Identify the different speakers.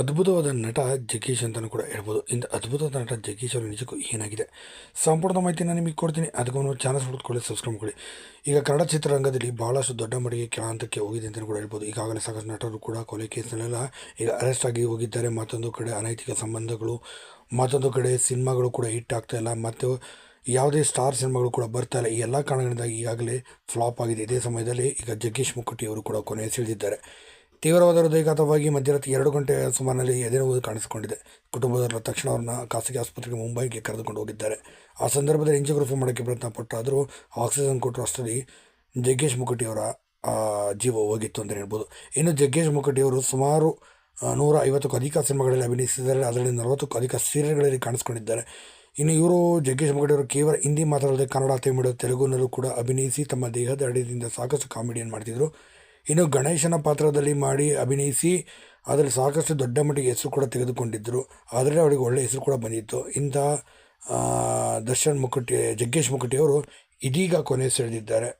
Speaker 1: ಅದ್ಭುತವಾದ ನಟ ಜಗೀಶ್ ಅಂತಲೂ ಕೂಡ ಹೇಳ್ಬೋದು. ಇಂಥ ಅದ್ಭುತವಾದ ನಟ ಜಗೀಶ್ ಅವರು ನಿಜಕ್ಕೂ ಏನಾಗಿದೆ? ಸಂಪೂರ್ಣ ಮಾಹಿತಿನ ನಿಮಗೆ ಕೊಡ್ತೀನಿ. ಅದಕ್ಕೂ ಚಾನಲ್ ಹುಡುಕೊಳ್ಳಿ ಸಬ್ಸ್ಕ್ರೈಬ್ ಮಾಡ್ಕೊಳ್ಳಿ ಈಗ ಕನ್ನಡ ಚಿತ್ರರಂಗದಲ್ಲಿ ಭಾಳಷ್ಟು ದೊಡ್ಡ ಮಟ್ಟಿಗೆ ಕೆಳ ಹಂತಕ್ಕೆ ಹೋಗಿದೆ ಅಂತಲೂ ಕೂಡ ಹೇಳ್ಬೋದು. ಈಗಾಗಲೇ ಸಾಕಷ್ಟು ನಟರು ಕೂಡ ಕೊಲೆ ಕೇಸ್ನಲ್ಲೆಲ್ಲ ಈಗ ಅರೆಸ್ಟ್ ಆಗಿ ಹೋಗಿದ್ದಾರೆ. ಮತ್ತೊಂದು ಕಡೆ ಅನೈತಿಕ ಸಂಬಂಧಗಳು, ಮತ್ತೊಂದು ಕಡೆ ಸಿನಿಮಾಗಳು ಕೂಡ ಹಿಟ್ ಆಗ್ತಾ ಇಲ್ಲ. ಮತ್ತು ಯಾವುದೇ ಸ್ಟಾರ್ ಸಿನಿಮಾಗಳು ಕೂಡ ಬರ್ತಾ ಇಲ್ಲ. ಈ ಎಲ್ಲ ಕಾರಣಗಳಿಂದ ಈಗಾಗಲೇ ಫ್ಲಾಪ್ ಆಗಿದೆ. ಇದೇ ಸಮಯದಲ್ಲಿ ಈಗ ಜಗ್ಗೇಶ್ ಮುಕ್ಕಟ್ಟಿ ಅವರು ಕೂಡ ಕೊನೆ ಸೆಳೆದಿದ್ದಾರೆ ತೀವ್ರವಾದ ಹೃದಯಘಾತವಾಗಿ ಮಧ್ಯರಾತ್ರಿ ಎರಡು ಗಂಟೆ ಸುಮಾರಿನಲ್ಲಿ ಎದೆನೋವು ಕಾಣಿಸಿಕೊಂಡಿದೆ. ಕುಟುಂಬದವರು ತಕ್ಷಣ ಅವ್ರನ್ನ ಖಾಸಗಿ ಆಸ್ಪತ್ರೆಗೆ ಮುಂಬೈಗೆ ಕರೆದುಕೊಂಡು ಹೋಗಿದ್ದಾರೆ. ಆ ಸಂದರ್ಭದಲ್ಲಿ ಎಂಜಿಯೋಗ್ರಫಿ ಮಾಡೋಕ್ಕೆ ಪ್ರಯತ್ನ ಪಟ್ಟಾದರೂ ಆಕ್ಸಿಜನ್ ಕೊಟ್ಟರು ಅಷ್ಟರಲ್ಲಿ ಜಗ್ಗೇಶ್ ಮುಖಟಿಯವರ ಜೀವ ಹೋಗಿತ್ತು ಅಂತ ಹೇಳ್ಬೋದು. ಇನ್ನು ಜಗ್ಗೇಶ್ ಮುಖಟಿಯವರು ಸುಮಾರು ನೂರ ಐವತ್ತಕ್ಕೂ ಅಧಿಕ ಸಿನಿಮಾಗಳಲ್ಲಿ ಅಭಿನಯಿಸಿದ್ದಾರೆ. ಅದರಲ್ಲಿ ನಲವತ್ತಕ್ಕೂ ಅಧಿಕ ಸೀರಿಯಲ್ಗಳಲ್ಲಿ ಕಾಣಿಸ್ಕೊಂಡಿದ್ದಾರೆ. ಇನ್ನು ಇವರು ಜಗ್ಗೇಶ್ ಮುಖಟಿಯವರು ಕೇವಲ ಹಿಂದಿ ಮಾತಾಡದೆ ಕನ್ನಡ, ತಮಿಳು ತೆಲುಗುನಲ್ಲೂ ಕೂಡ ಅಭಿನಯಿಸಿ ತಮ್ಮ ದೇಹದ ಅಡಿಯಿಂದ ಸಾಕಷ್ಟು ಕಾಮಿಡಿಯನ್ನು ಮಾಡ್ತಿದ್ರು. ಇನ್ನು ಗಣೇಶನ ಪಾತ್ರದಲ್ಲಿ ಮಾಡಿ ಅಭಿನಯಿಸಿ ಅದರಲ್ಲಿ ಸಾಕಷ್ಟು ದೊಡ್ಡ ಮಟ್ಟಿಗೆ ಹೆಸರು ಕೂಡ ತೆಗೆದುಕೊಂಡಿದ್ದರು ಆದರೆ ಅವರಿಗೆ ಒಳ್ಳೆಯ ಹೆಸರು ಕೂಡ ಬಂದಿತ್ತು. ಆ, ದರ್ಶನ್ ಮುಕುಟಿ ಜಗ್ಗೇಶ್ ಮುಕುಟಿಯವರು ಇದೀಗ ಕೊನೆ ಸೆಳೆದಿದ್ದಾರೆ.